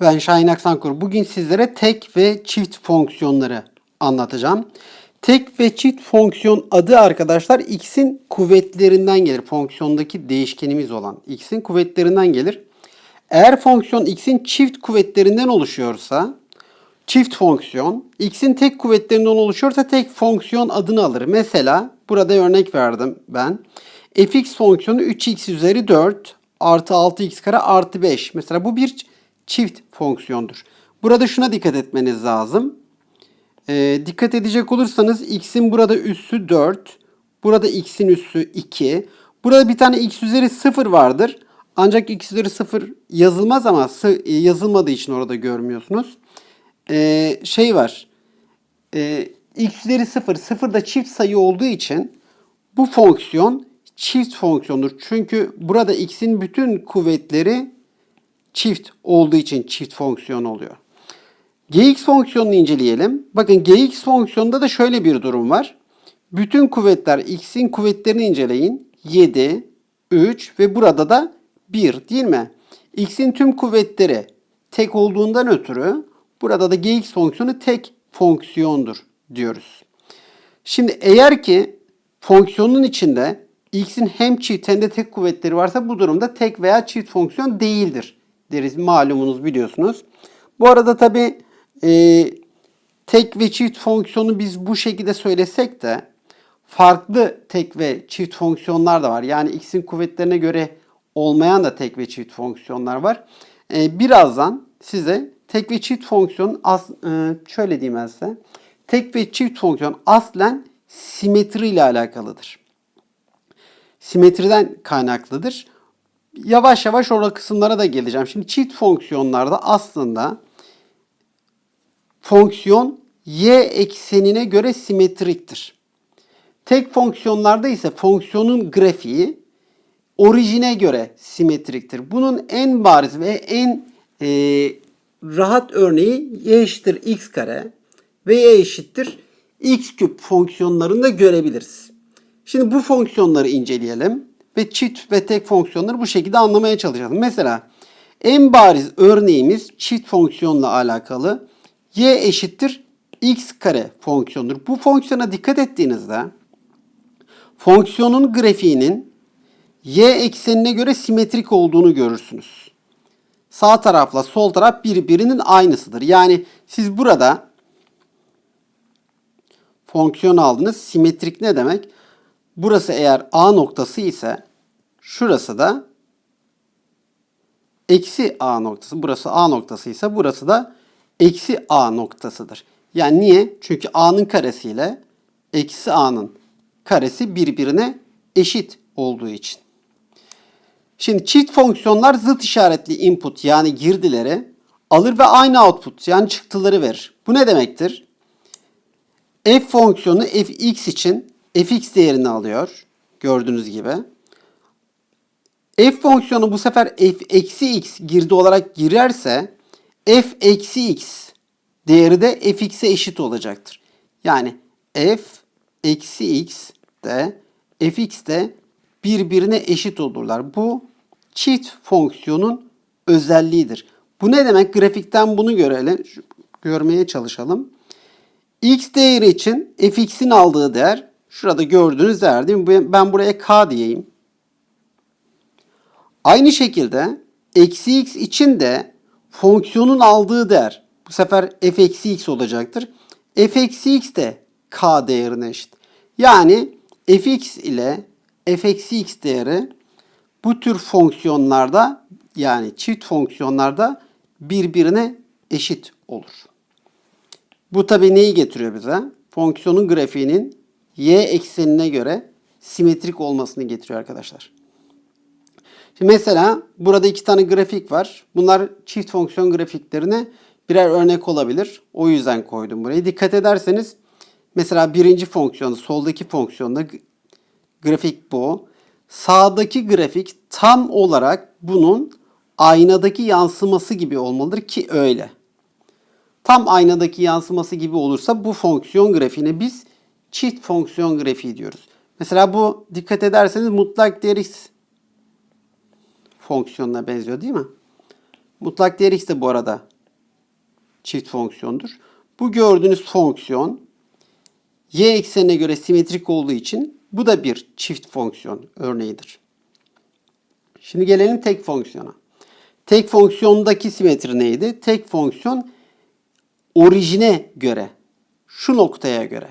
ben Şahin Aksankur. Bugün sizlere tek ve çift fonksiyonları anlatacağım. Tek ve çift fonksiyon adı arkadaşlar x'in kuvvetlerinden gelir. Fonksiyondaki değişkenimiz olan x'in kuvvetlerinden gelir. Eğer fonksiyon x'in çift kuvvetlerinden oluşuyorsa çift fonksiyon, x'in tek kuvvetlerinden oluşuyorsa tek fonksiyon adını alır. Mesela burada örnek verdim ben. fx fonksiyonu 3x üzeri 4 artı 6x kare artı 5. Mesela bu bir çift fonksiyondur. Burada şuna dikkat etmeniz lazım. Ee, dikkat edecek olursanız x'in burada üssü 4. Burada x'in üssü 2. Burada bir tane x üzeri 0 vardır. Ancak x üzeri 0 yazılmaz ama e, yazılmadığı için orada görmüyorsunuz. Ee, şey var. Ee, x üzeri 0. 0 da çift sayı olduğu için bu fonksiyon çift fonksiyondur. Çünkü burada x'in bütün kuvvetleri çift olduğu için çift fonksiyon oluyor. gx fonksiyonunu inceleyelim. Bakın gx fonksiyonunda da şöyle bir durum var. Bütün kuvvetler x'in kuvvetlerini inceleyin. 7, 3 ve burada da 1 değil mi? x'in tüm kuvvetleri tek olduğundan ötürü burada da gx fonksiyonu tek fonksiyondur diyoruz. Şimdi eğer ki fonksiyonun içinde x'in hem çift hem de tek kuvvetleri varsa bu durumda tek veya çift fonksiyon değildir deriz. Malumunuz biliyorsunuz. Bu arada tabi tek ve çift fonksiyonu biz bu şekilde söylesek de farklı tek ve çift fonksiyonlar da var. Yani x'in kuvvetlerine göre olmayan da tek ve çift fonksiyonlar var. E, birazdan size tek ve çift fonksiyon as, e, şöyle diyeyim ben size. Tek ve çift fonksiyon aslen simetri ile alakalıdır. Simetriden kaynaklıdır. Yavaş yavaş orada kısımlara da geleceğim. Şimdi çift fonksiyonlarda aslında fonksiyon y eksenine göre simetriktir. Tek fonksiyonlarda ise fonksiyonun grafiği orijine göre simetriktir. Bunun en bariz ve en e, rahat örneği y eşittir x kare ve y eşittir x küp fonksiyonlarında görebiliriz. Şimdi bu fonksiyonları inceleyelim ve çift ve tek fonksiyonları bu şekilde anlamaya çalışalım. Mesela en bariz örneğimiz çift fonksiyonla alakalı y eşittir x kare fonksiyonudur. Bu fonksiyona dikkat ettiğinizde fonksiyonun grafiğinin y eksenine göre simetrik olduğunu görürsünüz. Sağ tarafla sol taraf birbirinin aynısıdır. Yani siz burada fonksiyon aldınız. Simetrik ne demek? Burası eğer A noktası ise şurası da eksi A noktası. Burası A noktası ise burası da eksi A noktasıdır. Yani niye? Çünkü A'nın karesiyle eksi A'nın karesi birbirine eşit olduğu için. Şimdi çift fonksiyonlar zıt işaretli input yani girdileri alır ve aynı output yani çıktıları verir. Bu ne demektir? F fonksiyonu fx için fx değerini alıyor. Gördüğünüz gibi. F fonksiyonu bu sefer f eksi x girdi olarak girerse f eksi x değeri de fx'e eşit olacaktır. Yani f eksi x de fx de birbirine eşit olurlar. Bu çift fonksiyonun özelliğidir. Bu ne demek? Grafikten bunu görelim, görmeye çalışalım. x değeri için fx'in aldığı değer şurada gördüğünüz değer değil mi? Ben buraya k diyeyim. Aynı şekilde eksi x için de fonksiyonun aldığı değer bu sefer f eksi x olacaktır. f eksi x de k değerine eşit. Yani fx ile f eksi x değeri bu tür fonksiyonlarda yani çift fonksiyonlarda birbirine eşit olur. Bu tabi neyi getiriyor bize? Fonksiyonun grafiğinin y eksenine göre simetrik olmasını getiriyor arkadaşlar. Şimdi mesela burada iki tane grafik var. Bunlar çift fonksiyon grafiklerine birer örnek olabilir. O yüzden koydum burayı. Dikkat ederseniz mesela birinci fonksiyon, soldaki fonksiyonda grafik bu. Sağdaki grafik tam olarak bunun aynadaki yansıması gibi olmalıdır ki öyle. Tam aynadaki yansıması gibi olursa bu fonksiyon grafiğine biz çift fonksiyon grafiği diyoruz. Mesela bu dikkat ederseniz mutlak değer x fonksiyonuna benziyor değil mi? Mutlak değer x de bu arada çift fonksiyondur. Bu gördüğünüz fonksiyon y eksenine göre simetrik olduğu için bu da bir çift fonksiyon örneğidir. Şimdi gelelim tek fonksiyona. Tek fonksiyondaki simetri neydi? Tek fonksiyon orijine göre, şu noktaya göre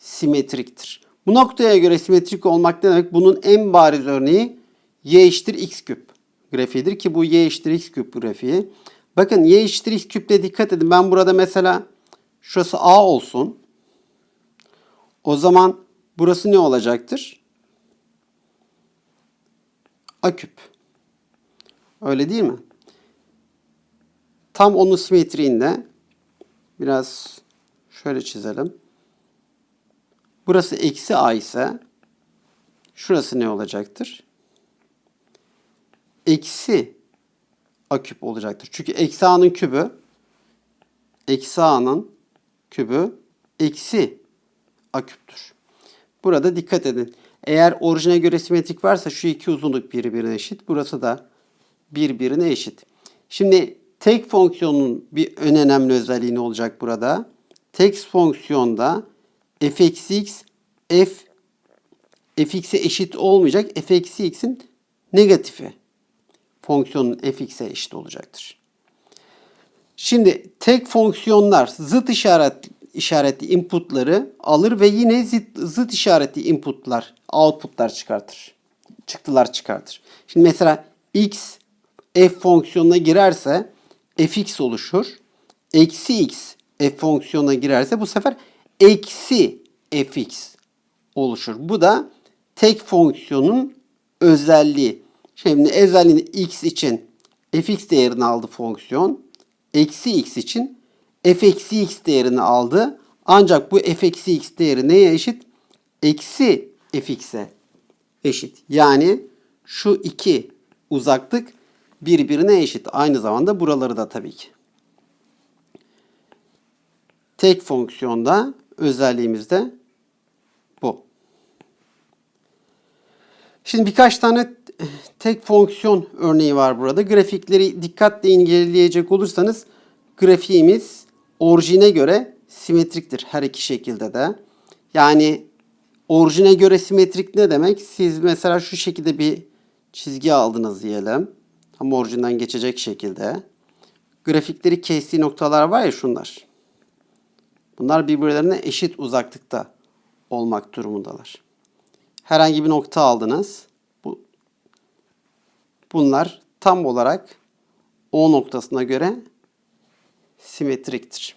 simetriktir. Bu noktaya göre simetrik olmak ne demek? Bunun en bariz örneği y eşittir x küp grafiğidir ki bu y eşittir x küp grafiği. Bakın y eşittir x küple dikkat edin. Ben burada mesela şurası a olsun. O zaman burası ne olacaktır? A küp. Öyle değil mi? Tam onun simetriğinde biraz şöyle çizelim. Burası eksi a ise şurası ne olacaktır? Eksi a küp olacaktır. Çünkü eksi a'nın kübü eksi a'nın kübü eksi a küptür. Burada dikkat edin. Eğer orijine göre simetrik varsa şu iki uzunluk birbirine eşit. Burası da birbirine eşit. Şimdi tek fonksiyonun bir en önemli özelliği ne olacak burada? Tek fonksiyonda f x f fx'e eşit olmayacak. f x'in negatifi fonksiyonun fx'e eşit olacaktır. Şimdi tek fonksiyonlar zıt işaret işaretli inputları alır ve yine zıt, zıt işaretli inputlar, outputlar çıkartır. Çıktılar çıkartır. Şimdi mesela x f fonksiyonuna girerse fx oluşur. Eksi x f fonksiyonuna girerse bu sefer eksi fx oluşur. Bu da tek fonksiyonun özelliği. Şimdi özelliğini x için fx değerini aldı fonksiyon. Eksi x için f eksi x değerini aldı. Ancak bu f eksi x değeri neye eşit? Eksi fx'e eşit. Yani şu iki uzaklık birbirine eşit. Aynı zamanda buraları da tabii ki. Tek fonksiyonda özelliğimiz de bu. Şimdi birkaç tane tek fonksiyon örneği var burada. Grafikleri dikkatle inceleyecek olursanız grafiğimiz orijine göre simetriktir her iki şekilde de. Yani orijine göre simetrik ne demek? Siz mesela şu şekilde bir çizgi aldınız diyelim. Tam orijinden geçecek şekilde. Grafikleri kestiği noktalar var ya şunlar. Bunlar birbirlerine eşit uzaklıkta olmak durumundalar. Herhangi bir nokta aldınız. Bu, bunlar tam olarak O noktasına göre simetriktir.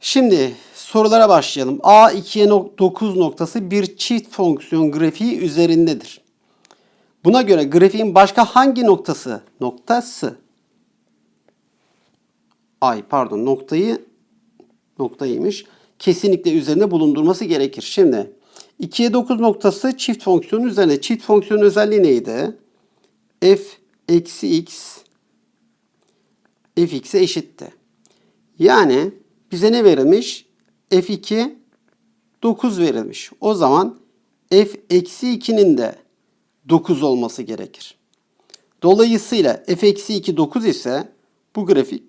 Şimdi sorulara başlayalım. A 2'ye 9 noktası bir çift fonksiyon grafiği üzerindedir. Buna göre grafiğin başka hangi noktası? Noktası. Ay pardon noktayı noktaymış. Kesinlikle üzerinde bulundurması gerekir. Şimdi 2'ye 9 noktası çift fonksiyonun üzerine. Çift fonksiyonun özelliği neydi? f eksi x fx'e eşitti. Yani bize ne verilmiş? f2 9 verilmiş. O zaman f eksi 2'nin de 9 olması gerekir. Dolayısıyla f eksi 2 9 ise bu grafik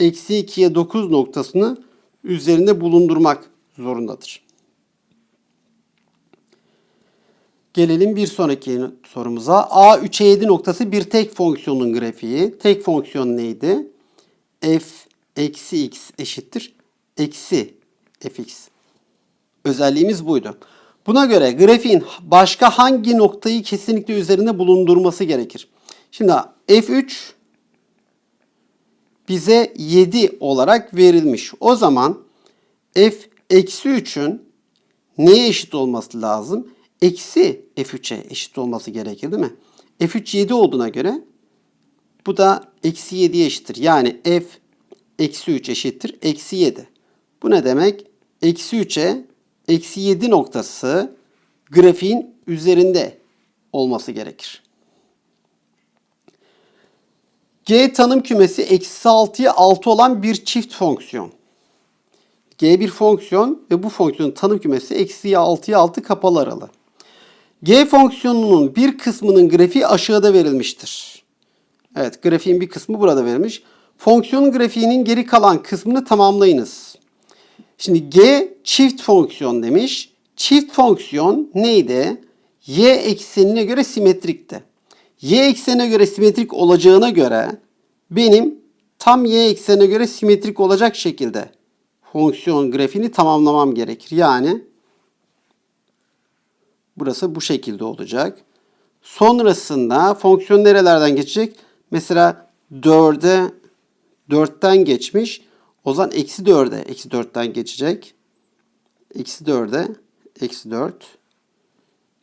eksi 2'ye 9 noktasını üzerinde bulundurmak zorundadır. Gelelim bir sonraki sorumuza. A 3'e 7 noktası bir tek fonksiyonun grafiği. Tek fonksiyon neydi? f eksi x eşittir. Eksi fx. Özelliğimiz buydu. Buna göre grafiğin başka hangi noktayı kesinlikle üzerinde bulundurması gerekir? Şimdi f3 bize 7 olarak verilmiş. O zaman f eksi 3'ün neye eşit olması lazım? Eksi f3'e eşit olması gerekir değil mi? f3 7 olduğuna göre bu da eksi 7'ye eşittir. Yani f eksi 3 eşittir. Eksi 7. Bu ne demek? Eksi 3'e eksi 7 noktası grafiğin üzerinde olması gerekir. G tanım kümesi eksi 6'ya 6 olan bir çift fonksiyon. G bir fonksiyon ve bu fonksiyonun tanım kümesi eksi 6'ya 6 kapalı aralı. G fonksiyonunun bir kısmının grafiği aşağıda verilmiştir. Evet grafiğin bir kısmı burada verilmiş. Fonksiyonun grafiğinin geri kalan kısmını tamamlayınız. Şimdi G çift fonksiyon demiş. Çift fonksiyon neydi? Y eksenine göre simetrikti. Y eksenine göre simetrik olacağına göre benim tam Y eksenine göre simetrik olacak şekilde fonksiyon grafiğini tamamlamam gerekir. Yani burası bu şekilde olacak. Sonrasında fonksiyon nerelerden geçecek? Mesela 4'e 4'ten geçmiş. O zaman eksi 4'e eksi 4'ten geçecek. Eksi 4'e eksi 4.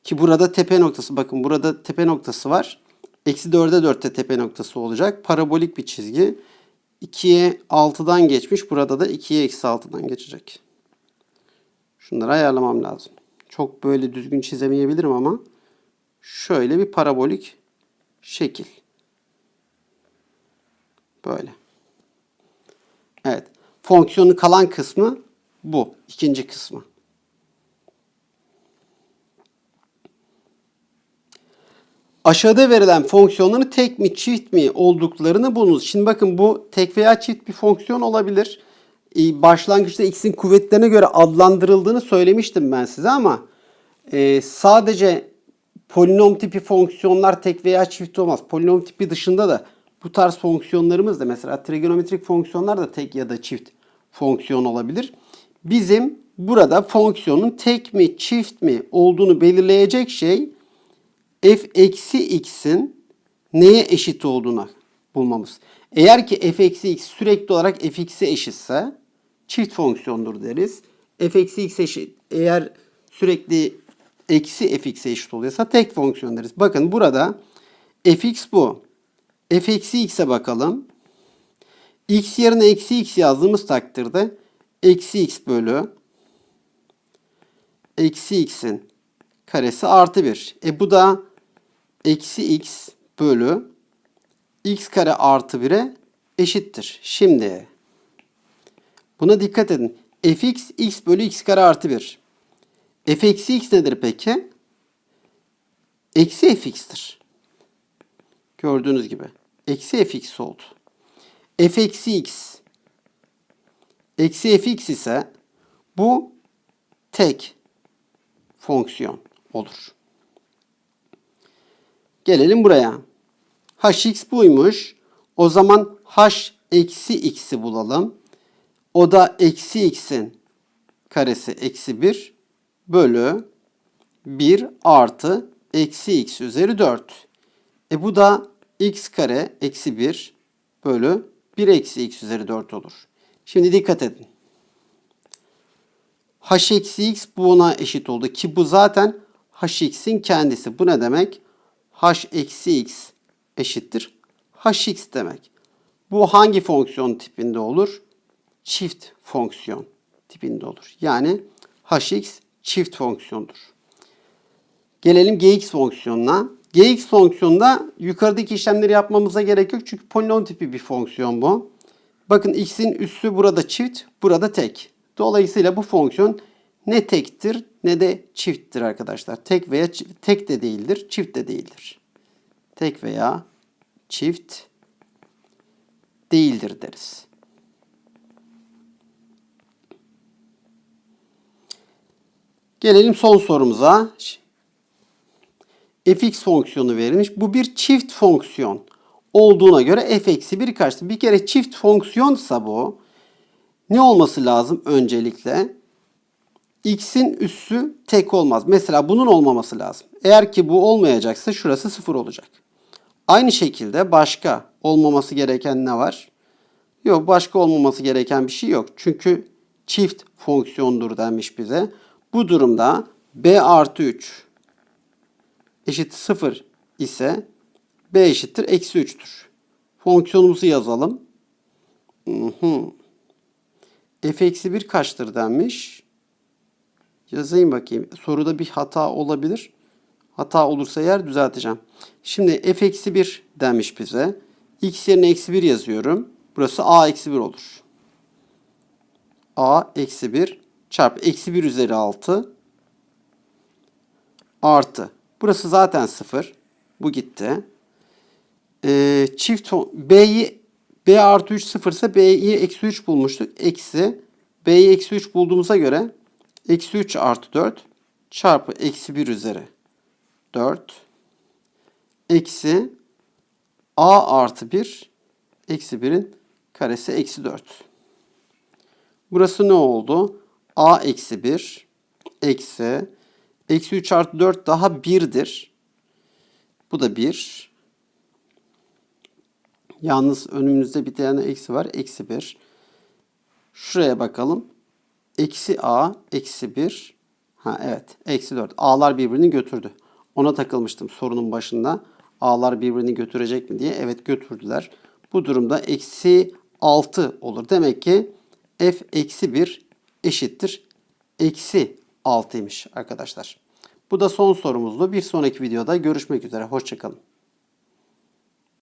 Ki burada tepe noktası bakın burada tepe noktası var. Eksi 4'e 4'te tepe noktası olacak. Parabolik bir çizgi. 2'ye 6'dan geçmiş. Burada da 2'ye eksi 6'dan geçecek. Şunları ayarlamam lazım. Çok böyle düzgün çizemeyebilirim ama şöyle bir parabolik şekil. Böyle. Evet. Fonksiyonun kalan kısmı bu. ikinci kısmı. Aşağıda verilen fonksiyonların tek mi çift mi olduklarını bulunuz. Şimdi bakın bu tek veya çift bir fonksiyon olabilir. Ee, Başlangıçta x'in kuvvetlerine göre adlandırıldığını söylemiştim ben size ama e, sadece polinom tipi fonksiyonlar tek veya çift olmaz. Polinom tipi dışında da bu tarz fonksiyonlarımız da mesela trigonometrik fonksiyonlar da tek ya da çift fonksiyon olabilir. Bizim burada fonksiyonun tek mi çift mi olduğunu belirleyecek şey f eksi x'in neye eşit olduğuna bulmamız. Eğer ki f eksi x sürekli olarak f x'e eşitse çift fonksiyondur deriz. f eksi x eşit eğer sürekli eksi f x'e eşit oluyorsa tek fonksiyon deriz. Bakın burada f x bu. f eksi x'e bakalım. x yerine eksi x yazdığımız takdirde eksi x bölü eksi x'in karesi artı 1. E bu da eksi x bölü x kare artı 1'e eşittir. Şimdi buna dikkat edin. fx x bölü x kare artı 1. f eksi x nedir peki? Eksi fx'tir. Gördüğünüz gibi. Eksi fx oldu. f eksi x eksi fx ise bu tek fonksiyon olur. Gelelim buraya. hx buymuş. O zaman h eksi x'i bulalım. O da eksi x'in karesi eksi 1 bölü 1 artı eksi x üzeri 4. E bu da x kare eksi 1 bölü 1 eksi x üzeri 4 olur. Şimdi dikkat edin. h eksi x bu ona eşit oldu ki bu zaten hx'in kendisi. Bu ne demek? H eksi x eşittir hx demek. Bu hangi fonksiyon tipinde olur? Çift fonksiyon tipinde olur. Yani hx çift fonksiyondur. Gelelim gx fonksiyonuna. gx fonksiyonunda yukarıdaki işlemleri yapmamıza gerek yok. Çünkü polinom tipi bir fonksiyon bu. Bakın x'in üssü burada çift, burada tek. Dolayısıyla bu fonksiyon ne tektir ne de çifttir arkadaşlar. Tek veya çift, tek de değildir, çift de değildir. Tek veya çift değildir deriz. Gelelim son sorumuza. fx fonksiyonu verilmiş. Bu bir çift fonksiyon olduğuna göre f eksi 1 kaçtır? Bir kere çift fonksiyonsa bu ne olması lazım öncelikle? X'in üssü tek olmaz. Mesela bunun olmaması lazım. Eğer ki bu olmayacaksa şurası 0 olacak. Aynı şekilde başka olmaması gereken ne var? Yok başka olmaması gereken bir şey yok. Çünkü çift fonksiyondur denmiş bize. Bu durumda b artı 3 eşit 0 ise b eşittir eksi 3'tür. Fonksiyonumuzu yazalım. Hı hı. f eksi 1 kaçtır denmiş. Yazayım bakayım. Soruda bir hata olabilir. Hata olursa eğer düzelteceğim. Şimdi f eksi 1 denmiş bize. x yerine eksi 1 yazıyorum. Burası a eksi 1 olur. a eksi 1 çarpı eksi 1 üzeri 6 artı Burası zaten 0. Bu gitti. Ee, çift B'yi B artı 3 0 ise B'yi eksi 3 bulmuştuk. Eksi B'yi eksi 3 bulduğumuza göre eksi 3 artı 4 çarpı eksi 1 üzeri 4 eksi A artı 1 eksi 1'in karesi eksi 4. Burası ne oldu? A eksi 1 eksi eksi 3 artı 4 daha 1'dir. Bu da 1. Yalnız önümüzde bir tane eksi var. Eksi 1. Şuraya bakalım. Eksi a, eksi 1. Ha evet. Eksi 4. A'lar birbirini götürdü. Ona takılmıştım sorunun başında. A'lar birbirini götürecek mi diye. Evet götürdüler. Bu durumda eksi 6 olur. Demek ki f eksi 1 eşittir. Eksi 6'ymış arkadaşlar. Bu da son sorumuzdu. Bir sonraki videoda görüşmek üzere. Hoşçakalın.